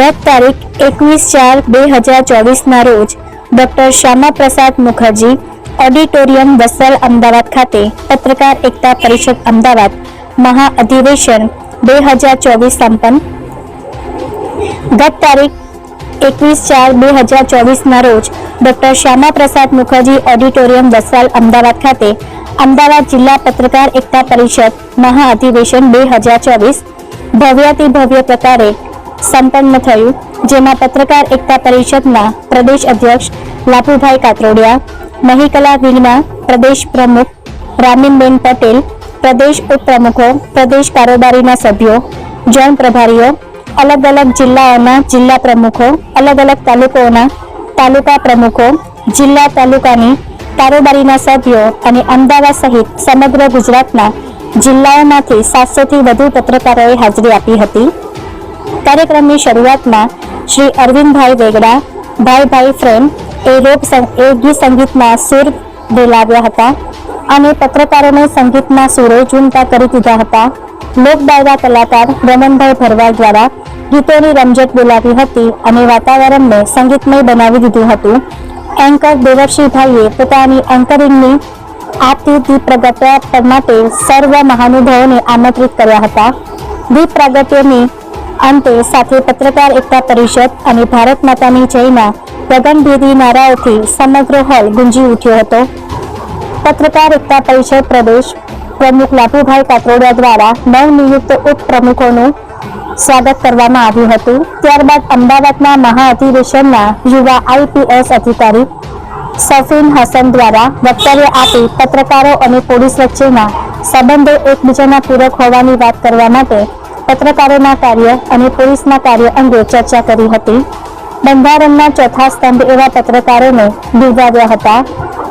ગત તારીખ એકવીસ ચાર બે હજાર ચોવીસના રોજ ડોક્ટર શ્યામા પ્રસાદ મુખર્જી, ઓડિટોરિયમ વસલ અમદાવાદ ખાતે પત્રકાર એકતા પરિષદ અમદાવાદ મહા અધિવેશન બે હજાર ચોવીસ સંપન્ન. ગત તારીખ એકવીસ ચાર બે હજાર ચોવીસના રોજ ડોક્ટર શ્યામા પ્રસાદ મુખર્જી, ઓડિટોરિયમ વસાલ અમદાવાદ ખાતે અમદાવાદ જિલ્લા પત્રકાર એકતા પરિષદ મહા અધિવેશન બે હજાર ચોવીસ ભવ્યાતિ ભવ્ય પ્રકારે સંપન્ન થયું, જેમાં પત્રકાર એકતા પરિષદના પ્રદેશ અધ્યક્ષ લાભુભાઈ કાતરોડિયા, મહિકલા વિંગના પ્રદેશ પ્રમુખ રામીનબેન પટેલ, પ્રદેશ ઉપપ્રમુખો, પ્રદેશ કારોબારીના સભ્યો, જન પ્રભારીઓ, અલગ અલગ જિલ્લાઓના જિલ્લા પ્રમુખો, અલગ અલગ તાલુકાઓના તાલુકા પ્રમુખો, જિલ્લા તાલુકાની કારોબારીના સભ્યો અને અમદાવાદ સહિત સમગ્ર ગુજરાતના જિલ્લાઓમાંથી સાતસોથી વધુ પત્રકારોએ હાજરી આપી હતી. કાર્યક્રમની શરૂઆતમાં શ્રી અરવિંદભાઈ વેગડા, ભાઈ ભાઈ ફ્રેમ એ સં- એ ગીત સંગીતના સુર બોલાવ્યા હતા અને પત્રકારોને સંગીતના સુરો ઝૂમતા કરી દીધા હતા. લોકડાયરા કલાકાર રમણભાઈ ભરવાડ દ્વારા ગીતોની રમઝટ બોલાવી હતી અને વાતાવરણને સંગીતમય બનાવી દીધું હતું. એન્કર દેવર્ષિભાઈએ પોતાની એન્કરિંગની આપતી દીપ પ્રગટ્યા માટે સર્વ મહાનુભાવોને આમંત્રિત કર્યા હતા. દીપ પ્રાગટ્યની અંતે સાથે પત્રકાર એકતા પરિષદ અને ભારત માતાની જયના ગગનભેદી નારાઓથી સમગ્ર હોલ ગુંજી ઉઠ્યો હતો. પત્રકાર એકતા પરિષદ પ્રદેશ પ્રમુખ લાભુભાઈ કાતરોડિયા દ્વારા નવનિયુક્ત ઉપપ્રમુખોનું સ્વાગત કરવામાં આવ્યું હતું. ત્યારબાદ અમદાવાદના મહાઅધિવેશનના યુવા આઈપીએસ અધિકારી સફીન હસન દ્વારા વક્તવ્ય આપી પત્રકારો અને પોલીસ વચ્ચેના સંબંધો એકબીજાના પૂરક હોવાની વાત કરવા માટે પત્રકારોના કાર્ય અને પોલીસના કાર્ય અંગે ચર્ચા કરી હતી. બંધારણના ચોથા સ્તંભ એવા પત્રકારોને બિરદાવ્યા હતા.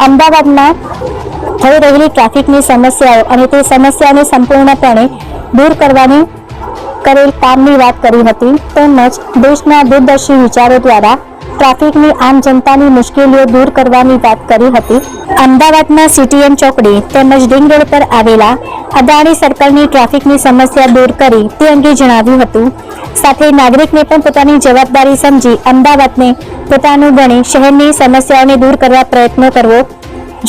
અમદાવાદમાં થઈ રહેલી ટ્રાફિકની સમસ્યાઓ અને તે સમસ્યાને સંપૂર્ણપણે દૂર કરવાની કરેલ કામની વાત કરી હતી. તેમજ દેશના દૂરદર્શી વિચારો દ્વારા ટ્રાફિકની આમ જનતાની મુશ્કેલીઓ દૂર કરવાની વાત કરી હતી. અમદાવાદના સીટીએમ ચોકડી તેમજ રિંગ રોડ પર આવેલા અદાણી સર્કલની ટ્રાફિકની સમસ્યા દૂર કરી તે અંગે જણાવ્યું હતું. સાથે નાગરિકને પણ પોતાની જવાબદારી સમજી અમદાવાદને પોતાનું ગણી શહેરની સમસ્યાઓને દૂર કરવા પ્રયત્નો કરવો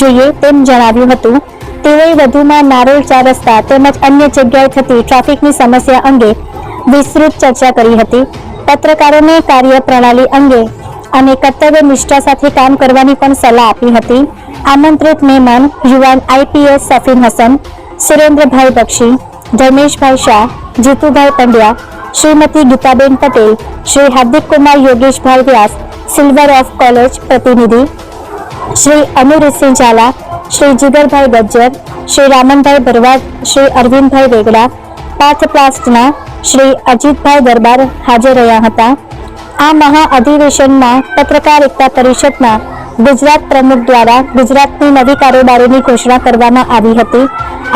જોઈએ તેમ જણાવ્યું હતું. તેઓએ વધુમાં નારોલ ચાર રસ્તા તેમજ અન્ય જગ્યાએ થતી ટ્રાફિકની સમસ્યા અંગે વિસ્તૃત ચર્ચા કરી હતી. પત્રકારોને કાર્ય પ્રણાલી અંગે અને કર્તવ્ય નિષ્ઠા સાથે કામ કરવાની પણ સલાહ આપી હતી. આમંત્રિત મહેમાન યુવાન IPS Safin Hasan, Surendrabhai Bakshi, Dharmeshbhai Shah, Jitubhai Pandya, Shrimati Gitaben Patel, Shri Hardik Kumar Yogeshbhai Vyas Silver Oak College પ્રતિનિધિ, શ્રી અનુરીતસિંહ ઝાલા, શ્રી જીગરભાઈ ગજ્જર, શ્રી રામનભાઈ ભરવાડ, શ્રી અરવિંદભાઈ વેગડા પાથ પ્લાસ્ટના શ્રી અજીતભાઈ દરબાર હાજર રહ્યા હતા. આ મહા અધિવેશનમાં પત્રકાર એકતા પરિષદના ગુજરાત પ્રમુખ દ્વારા ગુજરાતની નવી કારોબારીની ઘોષણા કરવામાં આવી હતી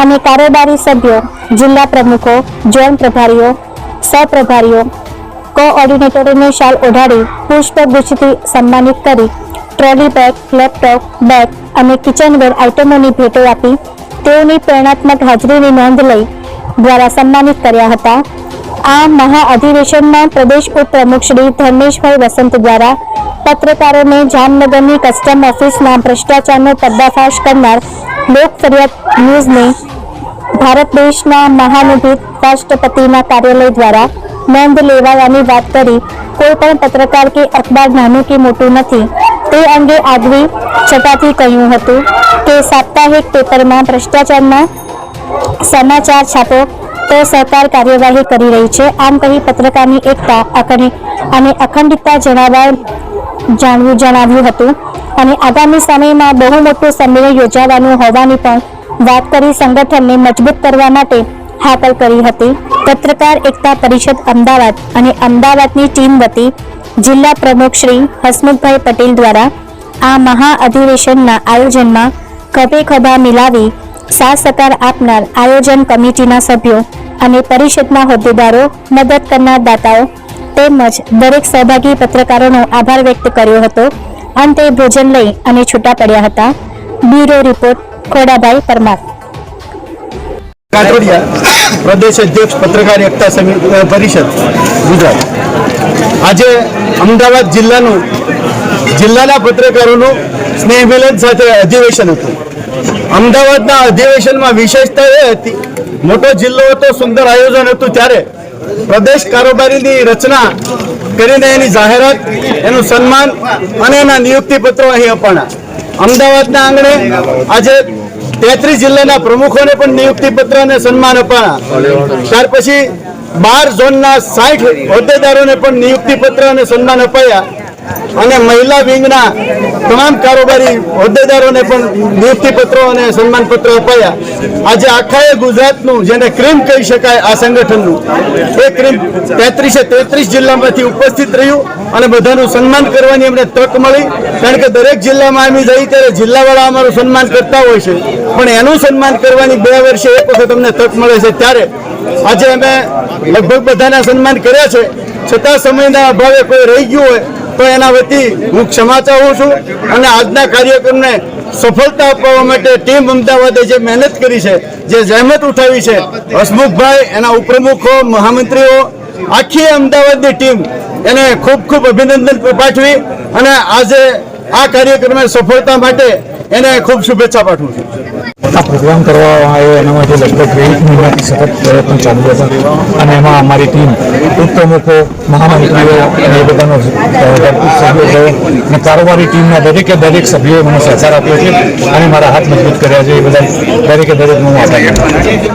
અને કારોબારી સભ્યો, જિલ્લા પ્રમુખો, જોન પ્રભારીઓ, સહપ્રભારીઓ, કોઓર્ડિનેટરોને શાલ ઓઢાડી પુષ્પગુચ્છથી સન્માનિત કરી ટ્રોલી બેગ, લેપટોપ, બેગ અને કિચનવેર આઇટમોની ભેટો આપી તેઓની પ્રેરણાત્મક હાજરીની નોંધ લઈ દ્વારા સન્માનિત કર્યા હતા. આ મહાઅધિવેશનમાં પ્રદેશ ઉપપ્રમુખ શ્રી ધર્મેશભાઈ વસંત દ્વારા પત્રકારોને જામનગરની કસ્ટમ ઓફિસના ભ્રષ્ટાચારનો પર્દાફાશ કરનાર લોક ફરિયાદ ન્યૂઝને ભારત દેશના મહાનુભૂત રાષ્ટ્રપતિના કાર્યાલય દ્વારા નોંધ લેવાયાની વાત કરી. કોઈ પણ પત્રકાર કે અખબાર નાનું કે મોટું નથી. તે અંગે આગવી છટાથી કહ્યું હતું કે સાપ્તાહિક પેપરમાં ભ્રષ્ટાચારના સમાચાર છાપો તો સરકાર કાર્યવાહી કરી રહી છે. આમ કહી પત્રકારની એકતા અને અખંડિતતા જણાવવા જાણવું જણાવ્યું હતું. અને આગામી સમયમાં બહુ મોટું સંમેલન યોજાવાનું હોવાની પણ વાત કરી સંગઠનને મજબૂત કરવા માટે હાકલ કરી હતી. પત્રકાર એકતા પરિષદ અમદાવાદ અને અમદાવાદની ટીમ વતી જિલ્લા પ્રમુખ શ્રી હસમુખભાઈ પટેલ દ્વારા આ મહા અધિવેશનના આયોજનમાં ખભે ખભા મિલાવી સાથ સહકાર આપનાર આયોજન કમિટીના સભ્યો અને પરિષદના હોદ્દેદારો મદદ કરનાર દાતાઓ તેમજ દરેક સહભાગી પત્રકારોનો આભાર વ્યક્ત કર્યો હતો. અંતે ભોજન લઈ અને છૂટા પડ્યા હતા. Bureau report, Khodabhai Parmar. પ્રદેશ અધ્યક્ષ પત્રકાર એકતા પરિષદ, ગુજરાત. આજે અમદાવાદ જિલ્લાનું, જિલ્લાના પત્રકારોનું સ્નેહ મિલન સાથે અધિવેશન હતું. અમદાવાદના અધિવેશનમાં વિશેષતા એ હતી, મોટો જિલ્લો હતો, સુંદર આયોજન હતું ત્યારે. પ્રદેશ કારોબારીની રચના કરીને એની જાહેરાત, એનું સન્માન અને એના નિયુક્તિ પત્રો અહીં અપાણા. અમદાવાદના આંગણે આજે તેત્રીસ જિલ્લાના પ્રમુખોને પણ નિયુક્તિ પત્ર અને સન્માન અપાણા. ત્યાર પછી બાર ઝોનના સાઠ હોદ્દેદારોને પણ નિયુક્તિ પત્ર અને સન્માન અપાયા. અને મહિલા વિંગના તમામ કારોબારી હોદ્દેદારોને પણ નિયુક્તિ અને સન્માન પત્ર અપાયા. આજે આખા ગુજરાતનું જેને ક્રીમ કહી શકાય આ સંગઠનનું. એ ક્રીમ તેત્રીસે તેત્રીસ જિલ્લામાંથી ઉપસ્થિત રહ્યું અને બધાનું સન્માન કરવાની અમને તક મળી. કારણ કે દરેક જિલ્લામાં અમે જઈ ત્યારે જિલ્લાવાળા અમારું સન્માન કરતા હોય છે. પણ એનું સન્માન કરવાની બે વર્ષે એક વખત અમને તક મળે છે ત્યારે. આજે અમે લગભગ બધાના સન્માન કર્યા છે. છતાં સમયના અભાવે કોઈ રહી ગયું હોય તો એના વતી હું ક્ષમા ચાહું છું અને આજના કાર્યક્રમને સફળતા અપાવવા માટે ટીમ અમદાવાદે જે મહેનત કરી છે, જે જહેમત ઉઠાવી છે, હસમુખભાઈ, એના ઉપપ્રમુખો, મહામંત્રીઓ, આખી અમદાવાદની ટીમ એને ખૂબ ખૂબ અભિનંદન પાઠવી અને આજે આ કાર્યક્રમે સફળતા માટે એને ખૂબ શુભેચ્છા પાઠવું છું. આ પ્રોગ્રામ કરવામાં આવ્યો એના માટે લગભગ વીસ મહિનાથી સતત પ્રયત્ન ચાલુ હતા અને એમાં અમારી ટીમ ઉપપ્રમુખો મહામંત્રીઓ અને એ બધાનો સહયોગ રહ્યો અને કારોબારી ટીમના દરેકે દરેક સભ્યોએ મને સહકાર આપ્યો છે અને મારા હાથ મજબૂત કર્યા છે એ બધા દરેકે દરેક હું આભાર.